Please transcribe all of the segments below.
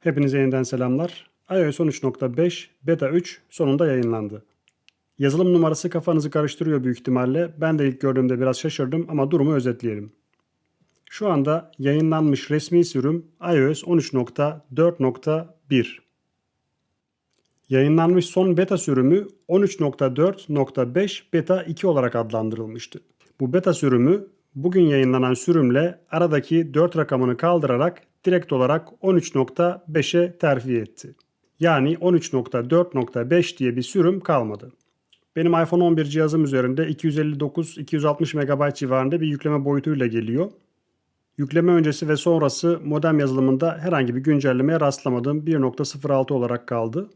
Hepinize yeniden selamlar. iOS 13.5 Beta 3 sonunda yayınlandı. Yazılım numarası kafanızı karıştırıyor büyük ihtimalle. Ben de ilk gördüğümde biraz şaşırdım ama durumu özetleyelim. Şu anda yayınlanmış resmi sürüm iOS 13.4.1. Yayınlanmış son beta sürümü 13.4.5 beta 2 olarak adlandırılmıştı. Bu beta sürümü bugün yayınlanan sürümle aradaki 4 rakamını kaldırarak direkt olarak 13.5'e terfi etti. Yani 13.4.5 diye bir sürüm kalmadı. Benim iPhone 11 cihazım üzerinde 259-260 MB civarında bir yükleme boyutuyla geliyor. Yükleme öncesi ve sonrası modem yazılımında herhangi bir güncellemeye rastlamadığım 1.06 olarak kaldı.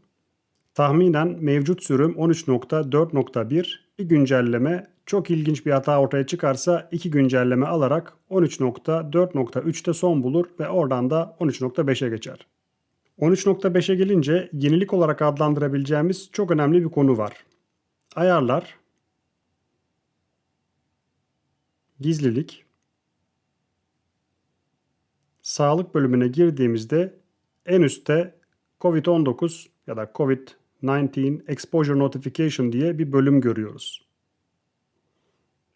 Tahminen mevcut sürüm 13.4.1 bir güncelleme çok ilginç bir hata ortaya çıkarsa iki güncelleme alarak 13.4.3'te son bulur ve oradan da 13.5'e geçer. 13.5'e gelince yenilik olarak adlandırabileceğimiz çok önemli bir konu var. Ayarlar, gizlilik, sağlık bölümüne girdiğimizde en üstte COVID-19 ya da COVID-19 Exposure Notification diye bir bölüm görüyoruz.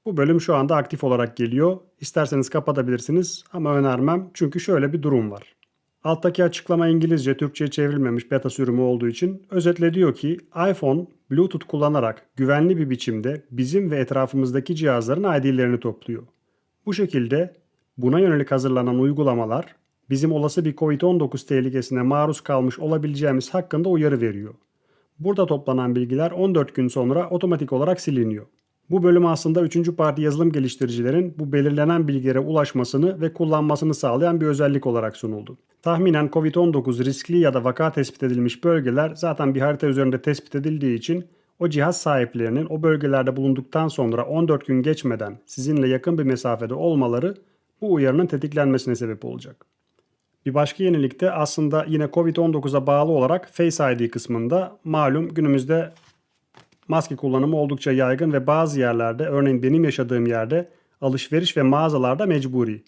Bu bölüm şu anda aktif olarak geliyor. İsterseniz kapatabilirsiniz ama önermem çünkü şöyle bir durum var. Alttaki açıklama İngilizce, Türkçe'ye çevrilmemiş beta sürümü olduğu için özetle diyor ki iPhone Bluetooth kullanarak güvenli bir biçimde bizim ve etrafımızdaki cihazların ID'lerini topluyor. Bu şekilde buna yönelik hazırlanan uygulamalar bizim olası bir COVID-19 tehlikesine maruz kalmış olabileceğimiz hakkında uyarı veriyor. Burada toplanan bilgiler 14 gün sonra otomatik olarak siliniyor. Bu bölüm aslında 3. parti yazılım geliştiricilerin bu belirlenen bilgilere ulaşmasını ve kullanmasını sağlayan bir özellik olarak sunuldu. Tahminen COVID-19 riskli ya da vaka tespit edilmiş bölgeler zaten bir harita üzerinde tespit edildiği için o cihaz sahiplerinin o bölgelerde bulunduktan sonra 14 gün geçmeden sizinle yakın bir mesafede olmaları bu uyarının tetiklenmesine sebep olacak. Bir başka yenilik de aslında yine COVID-19'a bağlı olarak Face ID kısmında malum günümüzde maske kullanımı oldukça yaygın ve bazı yerlerde örneğin benim yaşadığım yerde alışveriş ve mağazalarda mecburi.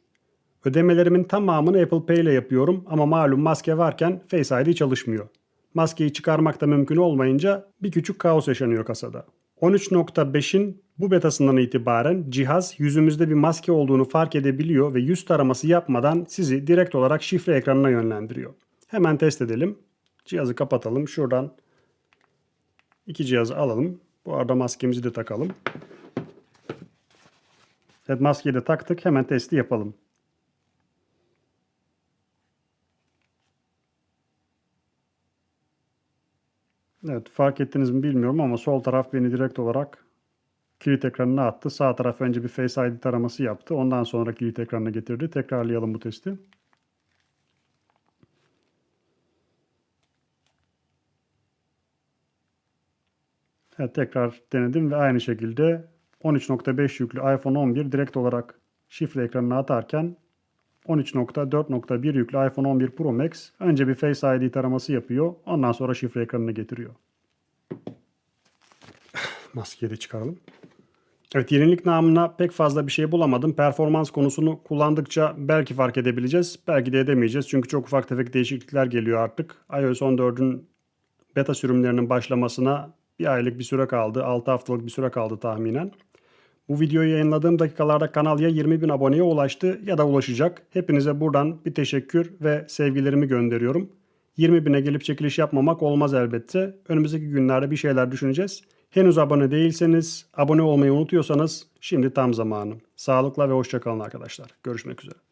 Ödemelerimin tamamını Apple Pay ile yapıyorum ama malum maske varken Face ID çalışmıyor. Maskeyi çıkarmak da mümkün olmayınca bir küçük kaos yaşanıyor kasada. 13.5'in bu betasından itibaren cihaz yüzümüzde bir maske olduğunu fark edebiliyor ve yüz taraması yapmadan sizi direkt olarak şifre ekranına yönlendiriyor. Hemen test edelim. Cihazı kapatalım. Şuradan iki cihazı alalım. Bu arada maskemizi de takalım. Evet maskeyi de taktık. Hemen testi yapalım. Evet fark ettiniz mi bilmiyorum ama sol taraf beni direkt olarak kilit ekranına attı. Sağ taraf önce bir Face ID taraması yaptı. Ondan sonra kilit ekranına getirdi. Tekrarlayalım bu testi. Evet tekrar denedim ve aynı şekilde 13.5 yüklü iPhone 11 direkt olarak şifre ekranına atarken 13.4.1 yüklü iPhone 11 Pro Max önce bir Face ID taraması yapıyor. Ondan sonra şifre ekranına getiriyor. Maskeyi de çıkaralım. Evet yenilik namına pek fazla bir şey bulamadım. Performans konusunu kullandıkça belki fark edebileceğiz. Belki de edemeyeceğiz. Çünkü çok ufak tefek değişiklikler geliyor artık. iOS 14'ün beta sürümlerinin başlamasına bir aylık bir süre kaldı. 6 haftalık bir süre kaldı tahminen. Bu videoyu yayınladığım dakikalarda kanal ya 20 bin aboneye ulaştı ya da ulaşacak. Hepinize buradan bir teşekkür ve sevgilerimi gönderiyorum. 20 bine gelip çekiliş yapmamak olmaz elbette. Önümüzdeki günlerde bir şeyler düşüneceğiz. Henüz abone değilseniz, abone olmayı unutuyorsanız şimdi tam zamanı. Sağlıkla ve hoşçakalın arkadaşlar. Görüşmek üzere.